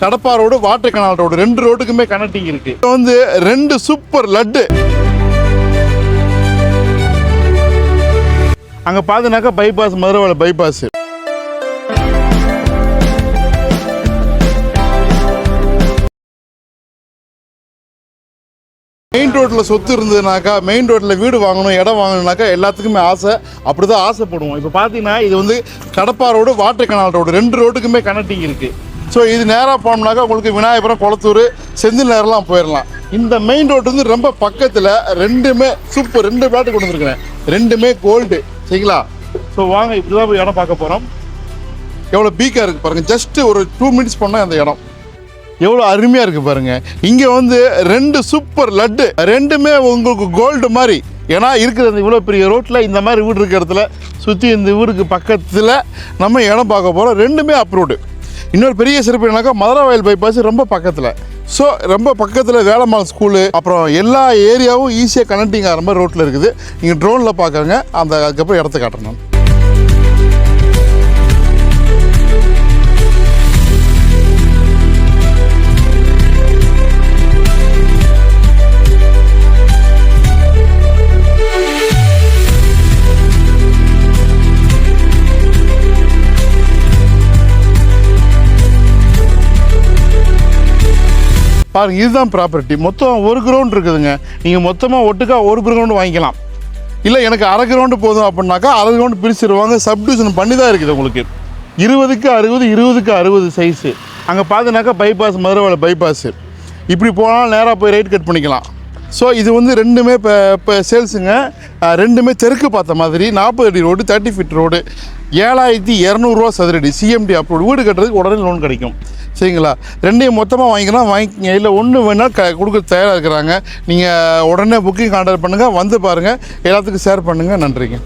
Kadapa road water canal road ரெண்டு ரோட்டுக்குமே connecting இருக்கு. வந்து ரெண்டு சூப்பர் லட்டு. அங்கே பார்த்தீங்கன்னாக்கா பைபாஸ் மதுரவாளை பைபாஸ் மெயின் ரோட்டில் சொத்து இருந்ததுனாக்கா மெயின் ரோட்டில் வீடு வாங்கணும் இடம் வாங்கணும்னாக்கா எல்லாத்துக்குமே ஆசை. அப்படி தான் ஆசைப்படுவோம். இப்போ பார்த்தீங்கன்னா இது வந்து Kadapa road water canal road ரெண்டு ரோட்டுக்குமே கனெக்டிங் இருக்குது ஸோ இது நேராக போனோம்னாக்கா உங்களுக்கு விநாயகபுரம் குளத்தூர் செந்தில் நேரெலாம் போயிடலாம் இந்த மெயின் ரோடு வந்து ரொம்ப பக்கத்தில் ரெண்டுமே சூப்பர் ரெண்டு பிளாட்டு கொண்டு வந்துருக்கிறேன். ரெண்டுமே கோல்டு சரிங்களா? ஸோ வாங்க இப்படி தான் போய் இடம் பார்க்க போகிறோம் எவ்வளோ பீக்காக இருக்குது பாருங்கள் ஜஸ்ட்டு ஒரு டூ மினிட்ஸ் பண்ணால் அந்த இடம். எவ்வளோ அருமையாக இருக்குது பாருங்கள் இங்கே வந்து ரெண்டு சூப்பர் லட்டு. ரெண்டுமே உங்களுக்கு கோல்டு மாதிரி. ஏன்னா இருக்கிற இந்த இவ்வளோ பெரிய ரோட்டில் இந்த மாதிரி வீடு இருக்கிற இடத்துல சுற்றி இந்த ஊருக்கு பக்கத்தில் நம்ம இடம் பார்க்க போகிறோம் ரெண்டுமே அப்ரூவ்டு இன்னொரு பெரிய சிறப்பு என்னன்னாக்கா வயல் பைபாஸ் ரொம்ப பக்கத்தில். ஸோ ரொம்ப பக்கத்தில் வேளம்மாள் ஸ்கூலு அப்புறம் எல்லா ஏரியாவும் ஈஸியாக கனெக்டிங் ஆகிற மாதிரி ரோட்டில் இருக்குது. நீங்கள் ட்ரோனில் பார்க்குறங்க அந்த அதுக்கப்புறம் இடத்த காட்டுறேன் பாருங்கள் இதுதான் ப்ராப்பர்ட்டி மொத்தம் ஒரு கிரவுண்ட் இருக்குதுங்க. நீங்கள் மொத்தமாக ஒட்டுக்கா ஒரு கிரவுண்டு வாங்கிக்கலாம். இல்லை எனக்கு அரை கிரவுண்டு போதும் அப்படின்னாக்கா அரை கிரவுண்டு பிரிச்சிருவாங்க. சப்டிவிஷன் பண்ணி தான் இருக்குது உங்களுக்கு. இருபதுக்கு அறுபது இருபதுக்கு அறுபது சைஸு அங்கே பார்த்தினாக்கா பைபாஸ் மதுரவாளை பைபாஸு இப்படி போனாலும் நேராக போய் ரைட் கட் பண்ணிக்கலாம். ஸோ இது வந்து ரெண்டுமே இப்போ இப்போ சேல்ஸுங்க. ரெண்டுமே தெற்கு பார்த்த மாதிரி நாற்பது அடி ரோடு தேர்ட்டி ஃபீட் ரோடு. ஏழாயிரத்தி இரநூறுவா சதுரடி சிஎம்டி அப்ரூவ்டு வீடு கட்டுறதுக்கு உடனே லோன் கிடைக்கும். சரிங்களா? ரெண்டையும் மொத்தமாக வாங்கிக்கலாம் வாங்கிக்கங்க இல்லை ஒன்று வேணால் க கொடுக்க தயாராக இருக்கிறாங்க. நீங்கள் உடனே புக்கிங் கான்டாக்ட் பண்ணுங்கள் வந்து பாருங்கள் எல்லாத்துக்கும் ஷேர் பண்ணுங்கள் நன்றிங்க.